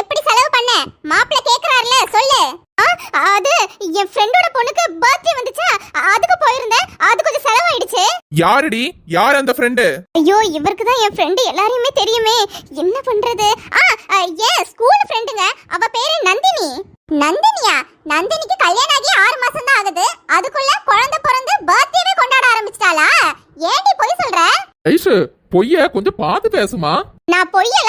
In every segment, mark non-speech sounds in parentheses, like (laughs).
எப்படி செலவு பண்ண? மாப்பிள்ள கேக்குறாருல சொல்லு. ஆ, அது என் ஃப்ரெண்டோட பொண்ணுக்கு பர்த்டே வந்துச்சா? அதுக்கு போயிருந்தேன். அது கொஞ்சம் செலவாயிடுச்சு. யாருடி? யார் அந்த ஃப்ரெண்டு ஐயோ இவருக்கு தான் என் ஃப்ரெண்டு எல்லாரையுமே தெரியுமே. என்ன பண்றது? ஆ ஏன் ஸ்கூல் ஃப்ரெண்டுங்க அவ பேரு நந்தினி. நந்தினியா? நந்தினிக்கு கல்யாணம் ஆகி ஆறு மாசம் தான் ஆகுது. அதுக்குள்ள குழந்தை பிறந்து பர்த்டேவே கொண்டாட ஆரம்பிச்சிட்டாளா? ஏன்டி பொய் சொல்ற? ஐஷு பொய்ய கொஞ்சம் பார்த்து பேசுமா? நான் சொல்லல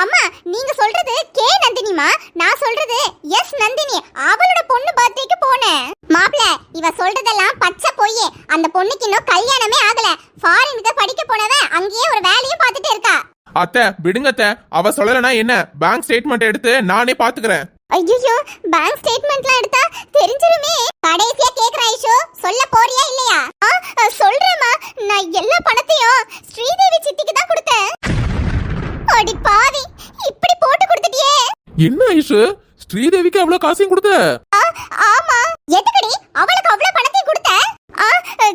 ஆமா நீங்க சொல்றது கே நந்தினிமா நான் சொல்றது எஸ் நந்தினி அவளோட பொண்ணு பர்த்டேக்கு போனேன். மாப்ள இவ சொல்றதெல்லாம் பச்சை பொய் அந்த பொண்ணுக்கு இன்னும் கல்யாணமே ஆகல. ஃபாரினுக்கு படிக்க போனவ அங்கேயே ஒரு வேலையும் பார்த்துட்டு இருக்கா. அத்தை விடுங்க அத்தை. அவ சொல்லலைன்னா என்ன? பேங்க் ஸ்டேட்மெண்ட் எடுத்து நானே பாத்துக்கிறேன் ஐயோ பேங்க் ஸ்டேட்மெண்ட்லாம் எடுத்தா தெரிஞ்சிருமே. கடைசியா கேக்குற ஐஷோ சொல்ல போறியா இல்லையா? சொல்றேம்மா. நான் எல்லா பணத்தையும் ஸ்ரீதேவி சித்திக்கு தான் கொடுத்தேன். அடி பாவி இப்படி போட்டு கொடுத்துட்டியே. என்ன ஐஷு? ஸ்ரீதேவிக்கு அவ்வளவு காசையும் கொடுத்த? ஆமா. எதுக்குடி? அவளுக்கு அவ்வளவு பணத்தையும் கொடுத்த?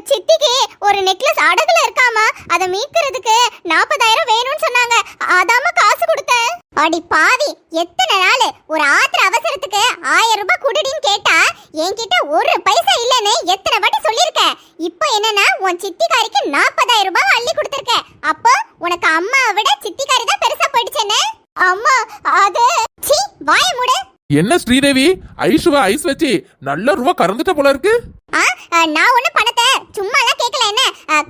சித்திக்கு ஒரு நெக்லஸ் அடகுல இருக்காமா? அதை மீட்கிறதுக்கு நாற்பதாயிரம் வேணும்னு சொன்னாங்க. அதாம காசு கொடுத்தேன் அடி பாவி எத்தனை நாள்? ஒரு ஆத்திர அவசரத்துக்கு ஆயிரம் ரூபாய் குடுடின்னு கேட்டா என்கிட்ட ஒரு பைசா இல்லைன்னு எத்தனை வாட்டி சொல்லியிருக்க இப்போ என்னன்னா உன் சித்திக்காரிக்கு நாற்பதாயிரம் ரூபாய் அள்ளி கொடுத்துருக்க. அப்போ உனக்கு அம்மாவை விட சித்திக்காரி தான் பெருசா போயிடுச்சேன்னு? அம்மா அது சீ வாய மூடு. என்ன ஸ்ரீதேவி? ஐஷுவ ஐஸ் வச்சு. நல்ல ரூபா கறந்துட்ட போல இருக்கு. ஆ, நான் ஒண்ணும் பணத்தை சும்மாலாம் கேட்கல என்ன?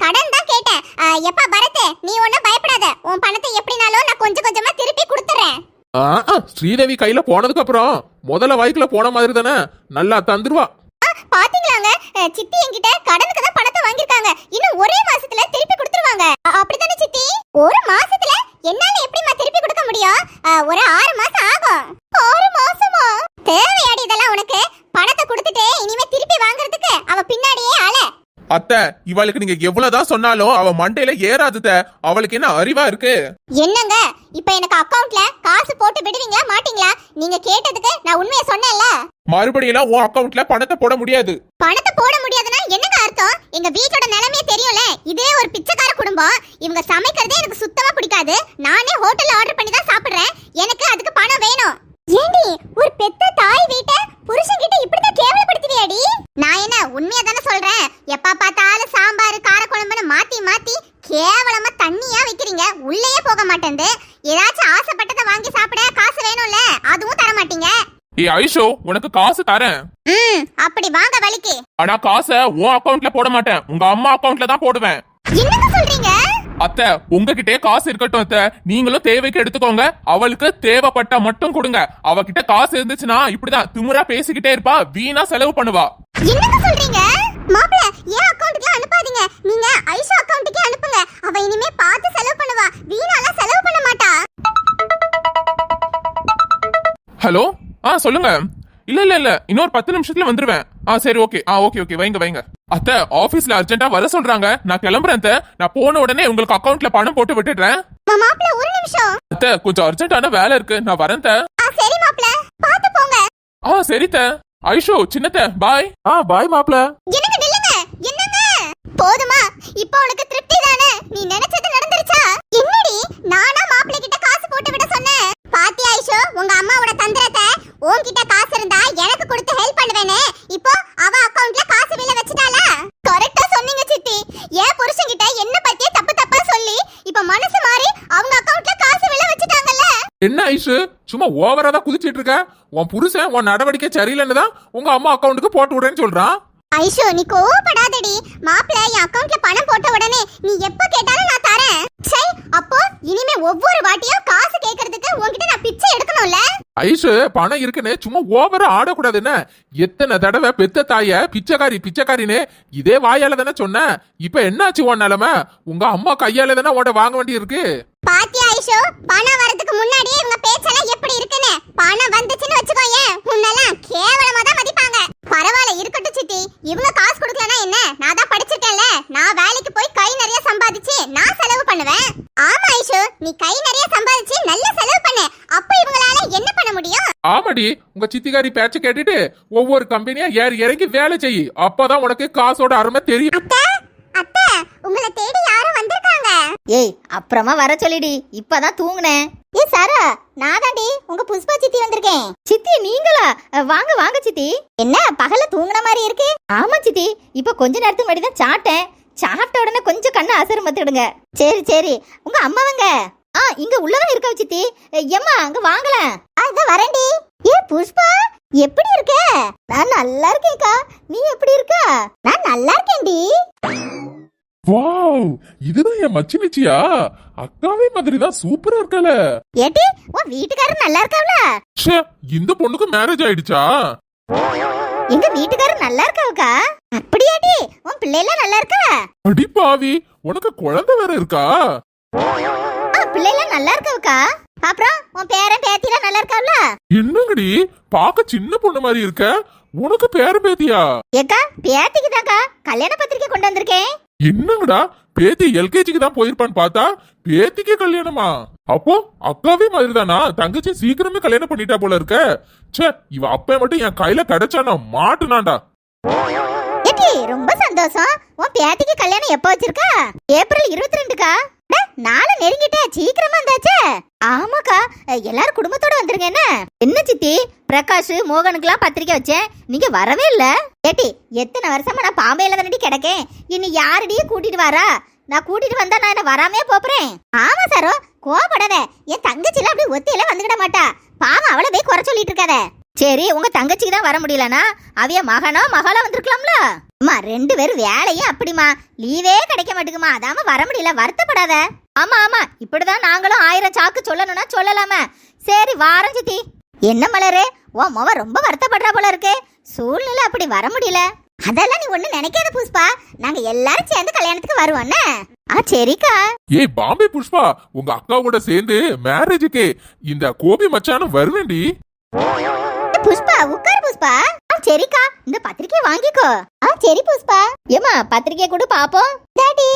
கடன் தான் கேட்டேன். எப்பா பரத் நீ ஒண்ணும் பயப்படாத. உன் பணத்தை எப்படினாலும் நான் கொஞ்சம் கொஞ்சமா திருப்பி கொடுத்துறேன். ஸ்ரீதேவி கையில போனதுக்கு அப்புறம் முதல்ல வாய்க்குல போன மாதிரி தானே? நல்லா தந்துருவா. பாத்தீங்களாங்க? சித்தி என்கிட்ட கடனுக்கு தான் பணத்தை வாங்கியிருக்காங்க. இன்னும் ஒரே மாசத்துல திருப்பி கொடுத்துருவாங்க. அப்படிதானே சித்தி? ஒரு மாசத்துல என்னால எப்படிம்மா திருப்பி கொடுக்க முடியும்? ஒரு ஆறு மாசம் ஆகும். ஆறு மாசமா? தேவையாடி இதெல்லாம் உனக்கு. பணத்தை கொடுத்துட்டு இனிமே திருப்பி வாங்குறதுக்கு அவ பின்னாடியே அல. அத்தை இவளுக்கு நீங்க எவ்வளவுதான் சொன்னாலும் அவ மண்டையில ஏறாது அத்தை. அவளுக்கு என்ன அறிவா இருக்கு? என்னங்க? இப்ப எனக்கு அக்கவுண்ட்ல காசு போட்டு விடுவீங்களா மாட்டீங்களா? நீங்க கேட்டதுக்கு நான் உண்மையை சொன்னேன்ல. மறுபடியும் உன் அக்கவுண்ட்ல பணத்தை போட முடியாது. பணத்தை போட முடியாதுன்னா என்னங்க அர்த்தம்? எங்க வீட்டோட நிலைமையே தெரியும்ல இதே ஒரு பிச்சைக்கார குடும்பம். இவங்க சமைக்கிறதே எனக்கு சுத்தமா பிடிக்காது. நானே ஹோட்டல்ல ஆர்டர் பண்ணி தான் சாப்பிடுறேன். எனக்கு அதுக்கு பணம் வேணும். ஏண்டி ஒரு பெத்த தாய் வீட்டை புருஷன் கிட்ட இப்படிதான் கேவலப்படுத்துவியாடி? நான் என்ன உண்மையா தானே சொல்றேன்? எப்ப பார்த்தாலும் சாம்பார் காரக்குழம்புன்னு மாத்தி மாத்தி கேவலமா தண்ணியா வைக்கிறீங்க. உள்ளேயே போக மாட்டேங்குது ஏதாச்சும் ஆசைப்பட்டதை வாங்கி சாப்பிட காசு வேணும்ல அதுவும் தர மாட்டீங்க ஏ ஐஷோ உனக்கு காசு தரேன். ம் அப்படி வாங்க வலிக்கு ஆனா காசை உன் அக்கவுண்ட்ல போட மாட்டேன். உங்க அம்மா அக்கவுண்ட்ல தான் போடுவேன். என்னங்க அத்தை உங்ககிட்டயே காசு இருக்கட்டும் அத்தை. நீங்களும் தேவைக்கு எடுத்துக்கோங்க. அவளுக்கு தேவைப்பட்டா மட்டும் கொடுங்க. அவகிட்ட காசு இருந்துச்சுன்னா இப்படிதான் திமிரா பேசிக்கிட்டே இருப்பா. வீணா செலவு பண்ணுவா. என்னங்க சொல்றீங்க? மாப்பிள ஏன் அக்கவுண்ட்டுக்கு அனுப்பாதீங்க. நீங்க ஐஷா அக்கவுண்ட்டுக்கே அனுப்புங்க. அவ இனிமே பார்த்து செலவு பண்ணுவா. வீணாலாம் செலவு பண்ண மாட்டா. ஹலோ? ஆ சொல்லுங்க. இல்ல இல்ல இல்ல. இன்னொரு பத்து நிமிஷத்துல வந்துருவேன். ஆ சரி ஓகே. ஆ ஓகே ஓகே. வைங்க வைங்க. அத்தை ஆபீஸ்ல அர்ஜென்ட்டா வர சொல்றாங்க. நான் கிளம்புறேன் நான் போன உடனே உங்களுக்கு அக்கவுண்ட்ல பணம் போட்டு விட்டுடுறேன். மா- மாப்பிள ஒரு நிமிஷம். அத்தை கொஞ்சம் அர்ஜென்ட்டான வேலை இருக்கு. நான் வரேன் சரி மாப்பிள பார்த்து போங்க. ஆ சரி அத்தை. ஐஷோ சின்னத்த பாய் ஆ பாய் மாப்ள என்னங்க நில்லுங்க. என்னங்க? போதுமா இப்போ உனக்கு திருப்தி தானே? நீ நினைச்சது நடந்துருச்சா? என்னடி நானா மாப்பிள்ளை கிட்ட காசு போட்டு விட சொன்னேன். ஐஷோ உங்க அம்மாவோட தந்திரத்தை உன்கிட்ட காசு இருந்தா எனக்கு கொடுத்து ஹெல்ப் பண்ணுவேனே. இப்போ அவ அக்கவுண்ட்ல காசு வில வச்சுட்டாளா? கரெக்டா சொன்னீங்க சித்தி. ஏன் புருஷன்கிட்ட என்ன பத்தியே தப்பு தப்பா சொல்லி இப்ப மனசு மாறி அவங்க அக்கவுண்ட்ல காசு வில வச்சுட்டாங்கல்ல? என்ன ஐஷு சும்மா ஓவரா தான் குதிச்சிட்டு இருக்க? உன் புருஷன் உன் நடவடிக்கை சரியில்லைன்னு தான் உங்க அம்மா அக்கவுண்ட்டுக்கு போட்டு விடுறேன்னு சொல்றான். ஐஷோ நீ கோவப்படாதடி. மாப்பிள்ள என் அக்கவுண்ட்ல பணம் போட்ட உடனே நீ எப்ப கேட்டாலும் நான் சை அப்போ இனிமே ஒவ்வொரு வாட்டியும் காசு கேக்குறதுக்கு உன்கிட்ட நான் பிச்சை எடுக்கணும்ல? ஐஷு பணம் இருக்குன்னு சும்மா ஓவரா ஆடக்கூடாது என்ன எத்தனை தடவை பெத்த தாய பிச்சைக்காரி பிச்சைக்காரின்னு இதே வாயால தானே சொன்ன. இப்ப என்னாச்சு உன் நிலைமை? உங்க அம்மா கையால தானே உன்ட வாங்க வேண்டி இருக்கு பாத்தியா ஐஷோ பணம் வரதுக்கு முன்னாடியே இவங்க பேச்செல்லாம் எப்படி இருக்குன்னு? பணம் வந்துச்சுன்னு வச்சுக்கோயேன். உன்னெல்லாம் கேவலமா தான் மதிப்பாங்க. பரவாயில்ல இருக்கட்டும் சித்தி. இவங்க காசு கொடுக்கலனா என்ன? நான் தான் படிச்சிருக்கேன்ல நான் வேலைக்கு போய் கை நிறைய சம்பாதிச்சு நான் செலவு பண்ணுவேன் ஆமா ஐஷோ நீ கை நிறைய சம்பாதிச்சு நல்ல செலவு பண்ணு. அப்ப இவங்களால என்ன பண்ண முடியும்? ஆமாடி உங்க சித்திகாரி பேச்ச கேட்டுட்டு ஒவ்வொரு கம்பெனியா ஏறி இறங்கி வேலை செய். அப்பதான் உனக்கு காசோட அருமை தெரியும். அத்தை அத்தை உங்களை தேடி யாரும் வந்திருக்காங்க. ஏய் அப்புறமா வர சொல்லிடி. இப்பதான் தூங்குனேன். ஏ சாரா நான் தாண்டி உங்க புஷ்பா சித்தி வந்திருக்கேன். சித்தி நீங்களா? அஹ், வாங்க வாங்க சித்தி. என்ன பகல்ல தூங்குன மாதிரி இருக்கு? ஆமா சித்தி இப்ப கொஞ்ச நேரத்துக்கு முன்னாடி தான் சாப்பிட்டேன். சாப்பிட்ட உடனே கொஞ்சம் கண்ணை அசரம் மத்துடுங்க சரி சரி உங்க அம்மாவங்க. ஆ இங்க உள்ளதான் இருக்கா சித்தி எம்மா அங்க வாங்கல. அதான் வரேன்டி. ஏ புஷ்பா எப்படி இருக்க? நான் நல்லா இருக்கேன்க்கா. நீ எப்படி இருக்க? நான் நல்லா இருக்கேன்டி. வாவ் இதுதான் என் மச்சினிச்சியா? அக்காவே மாதிரி தான் சூப்பரா இருக்கல. ஏட்டி உன் வீட்டுக்காரர் நல்லா இருக்காவல? ச்சே இந்த பொண்ணுக்கு மேரேஜ் ஆயிடுச்சா? எங்க வீட்டுக்காரர் நல்லா இருக்காவுக்கா? அப்படியாடி உன் பிள்ளைலாம் நல்லா இருக்கா? அடி பாவி உனக்கு குழந்தை வேற இருக்கா? பிள்ளைலாம் நல்லா இருக்காவுக்கா. அப்புறம் உன் பேரன் பேத்திலாம் நல்லா இருக்காவல? என்னங்கடி? பார்க்க சின்ன பொண்ணு மாதிரி இருக்க. உனக்கு பேர பேத்தியா? ஏக்கா பேத்திக்கு தான்க்கா கல்யாண பத்திரிக்கை கொண்டு வந்திருக்கேன். என்னங்கடா? பேத்தி எல்கேஜிக்கு தான் போயிருப்பான்னு பார்த்தா பேத்திக்கு கல்யாணமா? அப்போ அக்காவே மாதிரி தானா தங்கச்சி சீக்கிரமே கல்யாணம் பண்ணிட்டா போல இருக்க. ச்சே இவ அப்ப மட்டும் என் கையில கிடைச்சானா மாட்டுனாண்டா ஏட்டி ரொம்ப சந்தோஷம். உன் பேத்திக்கு கல்யாணம் எப்போ வச்சிருக்கா? ஏப்ரல் இருபத்தி ரெண்டுக்கா நாளை நெருங்கிட்டே சீக்கிரமா வந்தாச்சே. ஆமாக்கா எல்லாரும் குடும்பத்தோட வந்துருங்க என்ன? என்ன சித்தி? பிரகாஷ் மோகனுக்குலாம் பத்திரிக்கை வச்சேன். நீங்க வரவே இல்ல? ஏட்டி எத்தனை வருஷமா நான் பாம்பேல தானடி கிடக்கேன். இனி யாரடியே கூட்டிட்டு வாரா? நான் கூட்டிட்டு வந்தா நான் என்ன வராமே போப்புறேன்? ஆமா சாரோ கோபப்படாத என் தங்கச்சில அப்படி ஒத்தையில வந்துக்கிட மாட்டா. பாவம் அவளை போய் குறை சொல்லிட்டு இருக்காத. சரி உங்க தங்கச்சிக்கு தான் வர முடியலனா? அவைய மகனோ மகளோ வந்திருக்கலாம்ல? அம்மா ரெண்டு பேரும் வேலையும் அப்படிமா லீவே கிடைக்க மாட்டேங்குமா. அதாம வர முடியல. வருத்தப்படாத. ஆமா ஆமா. இப்படிதான் நாங்களும் ஆயிரம் சாக்கு சொல்லணும்னா சொல்லலாமே. சரி வாரம் சித்தி என்ன மலரு? உன் முக ரொம்ப வருத்தப்படுறா போல இருக்கு. சூழ்நிலை அப்படி வர முடியல. அதெல்லாம் நீ ஒண்ணு நினைக்காத புஷ்பா. நாங்க எல்லாரும் சேர்ந்து கல்யாணத்துக்கு வருவோம்னே ஆ சரிக்கா. ஏய் பாம்பே புஷ்பா. உங்க அக்கா கூட சேர்ந்து மேரேஜுக்கு இந்த கோபி மச்சானும் வருவேண்டி புஷ்பா உட்கார் புஷ்பா. ஆ சரிக்கா. இந்த பத்திரிக்கையை வாங்கிக்கோ. ஆ சரி புஷ்பா. ஏமா பத்திரிக்கை கூட பாப்போம். டாடி.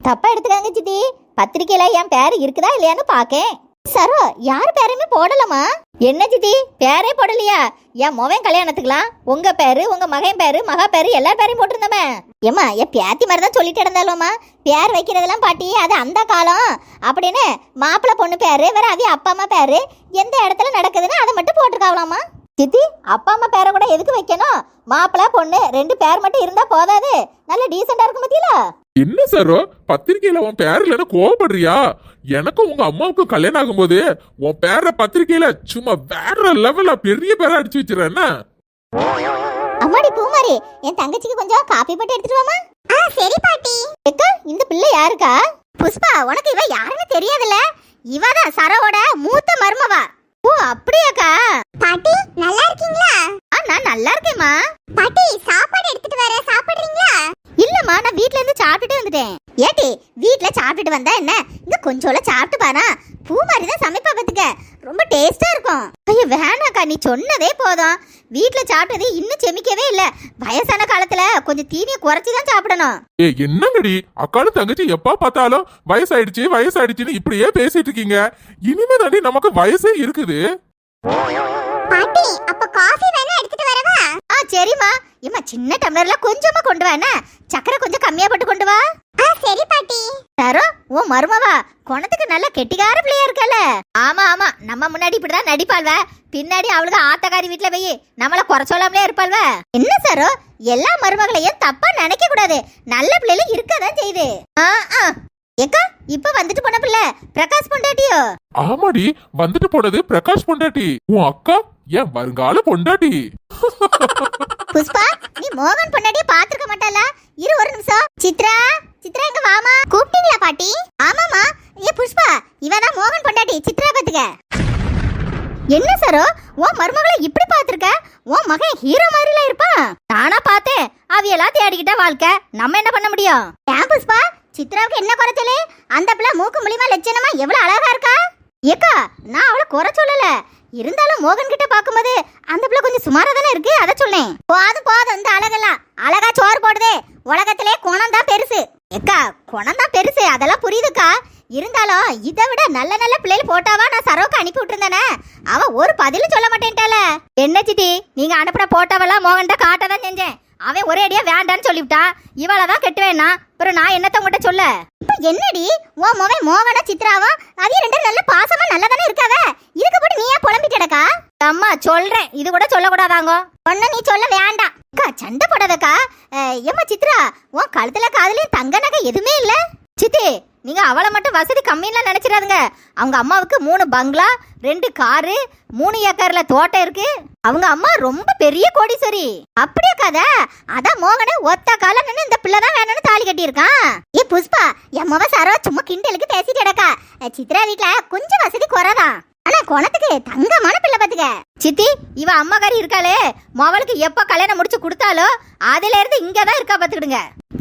தப்பா எடுத்துக்காங்க சித்தி. பத்திரிக்கையில என் பேர் இருக்குதா இல்லையான்னு பாக்கேன். சரோ யார் பேரையுமே போடலாமா என்ன சித்தி? பேரே போடலையா? என் மொவன் கல்யாணத்துக்குலாம் உங்க பேரு உங்க மகன் பேரு மகா பேரு எல்லா பேரையும் போட்டிருந்தமே. ஏம்மா என் பேத்தி மாதிரி தான் சொல்லிட்டு இருந்தாலும்மா. பேர் வைக்கிறதெல்லாம் பாட்டி அது அந்த காலம். அப்படின்னு மாப்பிள்ளை பொண்ணு பேரு வேற அது அப்பா அம்மா பேரு எந்த இடத்துல நடக்குதுன்னு அதை மட்டும் போட்டிருக்காவலாமா சித்தி அப்பா அம்மா பேரை கூட எதுக்கு வைக்கணும்? மாப்பிள்ளை பொண்ணு ரெண்டு பேர் மட்டும் இருந்தா போதாது. நல்ல டீசெண்டா இருக்கும் பத்தியில என்ன சாரோ? பத்திரிக்கையில உன் பேர் இல்லைன்னு கோவப்படுறியா? எனக்கும் உங்க அம்மாவுக்கும் கல்யாணம் ஆகும்போது உன் பேர பத்திரிக்கையில சும்மா வேற லெவல்ல பெரிய பேரா அடிச்சு வச்சிருக்க அம்மாடி பூமாரி என் தங்கச்சிக்கு கொஞ்சம் காப்பி போட்டு எடுத்துட்டு வாமா ஆ சரி பாட்டி. அக்கா இந்த பிள்ளை யாருக்கா? புஷ்பா உனக்கு இவ யாருன்னு தெரியாதுல்ல? இவ தான் சரோவோட மூத்த மருமவா. ஓ அப்படியாக்கா? பாட்டி நல்லா இருக்கீங்களா? ஆ நான் நல்லா இருக்கேம்மா. பாட்டி சாப்பாடு எடுத்துட்டு வர சாப்பிடுறீங்களா? இல்லம்மா நான் வீட்ல இருந்து சாப்பிட்டுட்டு வந்துட்டேன். ஏட்டி வீட்ல சாப்பிட்டுட்டு வந்தா என்ன? இங்க கொஞ்சோல சாப்பிட்டு பாரா. பூ மாதிரி தான் சமைப்பா பாத்துக்க. ரொம்ப டேஸ்டா இருக்கும். ஐயோ வேணாக்கா நீ சொன்னதே போதும். வீட்ல சாப்பிட்டது இன்னும் செமிக்கவே இல்ல. வயசான காலத்துல கொஞ்சம் தீனியை குறைச்சி தான் சாப்பிடணும். ஏ என்னங்கடி? அக்காலும் தங்கச்சி எப்ப பார்த்தாலும் வயசாயிடுச்சு வயசாயிடுச்சுன்னு இப்படியே பேசிட்டு இருக்கீங்க. இனிமே தாண்டி நமக்கு வயசே இருக்குது. பாட்டி அப்ப காஃபி வேணா எடுத்துட்டு வரவா? ஆ சரிம்மா. ஏம்மா சின்ன டம்ளர்ல கொஞ்சமா கொண்டு வா என்ன? சக்கரை கொஞ்சம் கம்மியா போட்டு கொண்டு வா. ஆ சரி பாட்டி. தரோம் உன் மருமவா குணத்துக்கு நல்ல கெட்டிக்கார பிள்ளையா இருக்கல ஆமா ஆமா நம்ம முன்னாடி இப்படிதான் நடிப்பாள்வ. பின்னாடி அவளுக்கு ஆத்தக்காரி வீட்டுல போய் நம்மள குறை சொல்லாமலே இருப்பாள்வ. என்ன சாரோ எல்லா மருமகளையும் தப்பா நினைக்க கூடாது. நல்ல பிள்ளைல இருக்கதான் செய்யுது. ஆ ஆ. ஏக்கா இப்ப வந்துட்டு போன பிள்ளை பிரகாஷ் பொண்டாட்டியோ? ஆமாடி வந்துட்டு போனது பிரகாஷ் பொண்டாட்டி. உன் அக்கா என் வருங்கால பொண்டாட்டி. (laughs) புஷ்பா நீ மோகன் பொண்டாட்டிய பாத்துக்க மாட்டாளா? இரு ஒரு நிமிஷம். சித்ரா சித்ரா எங்க வாமா கூப்பிட்டீங்களா பாட்டி? ஆமாமா ஏ புஷ்பா இவதான் மோகன் பொண்டாட்டி. சித்ரா பாத்துக்க என்ன சாரோ? உன் மருமகளை இப்படி பாத்திருக்க உன் மகன் ஹீரோ மாதிரில இருப்பான் நானா பார்த்தேன். அவையெல்லாம் தேடிக்கிட்ட வாழ்க்கை. நம்ம என்ன பண்ண முடியும்? ஏன் புஷ்பா? சித்ராவுக்கு என்ன குறைச்சலே அந்த பிள்ளை மூக்கு மூலியமா லட்சணமா எவ்வளவு அழகா இருக்கா? ஏக்கா நான் அவளை குறை சொல்லல. இருந்தாலும் மோகன் கிட்ட பாக்கும்போது அந்த பிள்ளை கொஞ்சம் சுமாரா தானே இருக்கு? அதை சொன்னேன். போதும் போதும் இந்த அழகெல்லாம். அழகா சோறு போடுதே. உலகத்திலே குணம் தான் பெருசு. எக்கா குணம் தான் பெருசு. அதெல்லாம் புரியுதுக்கா. இருந்தாலும் இதை விட நல்ல நல்ல பிள்ளைகள் போட்டாவா நான் சரோக்கு அனுப்பி விட்டுருந்தேனே. அவன் ஒரு பதிலும் சொல்ல மாட்டேன்ட்டால என்ன சிட்டி நீங்க அனுப்புற போட்டாவெல்லாம் மோகன்ட்ட காட்ட தான் செஞ்சேன். அவன் ஒரே அடியா வேண்டான்னு சொல்லிவிட்டான் இவளை தான் கெட்டுவேன்னா அப்புறம் நான் என்னத்த உங்கள்கிட்ட சொல்ல? இப்போ என்னடி? உன் மோவன் மோகனா சித்ராவா அவிய ரெண்டு நல்ல பாசமா நல்லா தானே இருக்காவ? இதுக்கு போட்டு நீ சொல்றேன். இது கூட சொல்லக்கூடாதாங்க? ஒன்னு நீ சொல்ல வேண்டாம். அக்கா சண்டை போடாதக்கா. ஏமா ஏம்மா சித்ரா உன் கழுத்துல காதலையும் தங்க நகை எதுவுமே இல்ல? சித்தி நீங்க அவளை மட்டும் வசதி கம்மின்லாம் நினைச்சிடாதுங்க. அவங்க அம்மாவுக்கு மூணு பங்களா ரெண்டு காரு மூணு ஏக்கர்ல தோட்டம் இருக்கு. அவங்க அம்மா ரொம்ப பெரிய கோடீஸ்வரி. அப்படியே கதை அதான் மோகனே ஒத்த கால நின்று இந்த பிள்ளை தான் வேணும்னு தாலி கட்டியிருக்கான். ஏ புஷ்பா என் சாரோ சும்மா கிண்டலுக்கு பேசிட்டடக்கா சித்ரா வீட்டுல கொஞ்சம் வசதி குறைதான். ஆனா குணத்துக்கு தங்கமான பிள்ளை பாத்துக்க. சித்தி இவ அம்மாக்காரி இருக்காளே. மவளுக்கு எப்ப கல்யாணம் முடிச்சு கொடுத்தாலோ அதுல இருந்து இங்க தான் இருக்கா பாத்துக்கிடுங்க.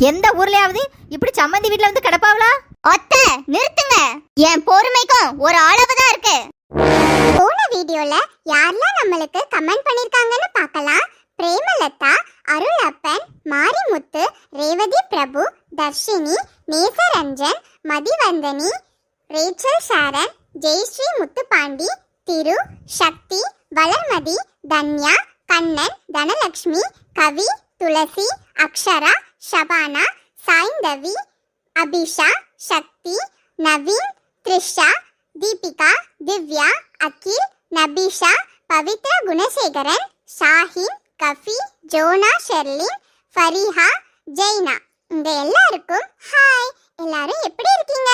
எந்த ஊர்லயாவது இப்படி சம்மந்தி வீட்ல வந்து கிடப்பாவளா? ஒத்த நிறுத்துங்க. என் பொறுமைக்கும் ஒரு அளவு தான் இருக்கு. போன வீடியோல யாரெல்லாம் நம்மளுக்கு கமெண்ட் பண்ணிருக்காங்கன்னு பார்க்கலாம். பிரேமலதா அருளப்பன் மாரிமுத்து ரேவதி பிரபு தர்ஷினி நேசரஞ்சன் மதிவந்தனி ரேச்சல் சாரன் ஜெயஸ்ரீ முத்துப்பாண்டி திரு சக்தி வளர்மதி தன்யா கண்ணன் தனலக்ஷ்மி கவி துளசி அக்ஷரா ஷபானா சாய்ந்தவி அபிஷா சக்தி நவீன் த்ரிஷா தீபிகா திவ்யா அகில் நபிஷா பவித்ரா குணசேகரன் ஷாஹின் கஃபி ஜோனா ஷெர்லின் ஃபரிஹா ஜெய்னா. இந்த எல்லாருக்கும் ஹாய். எல்லாரும் எப்படி இருக்கீங்க?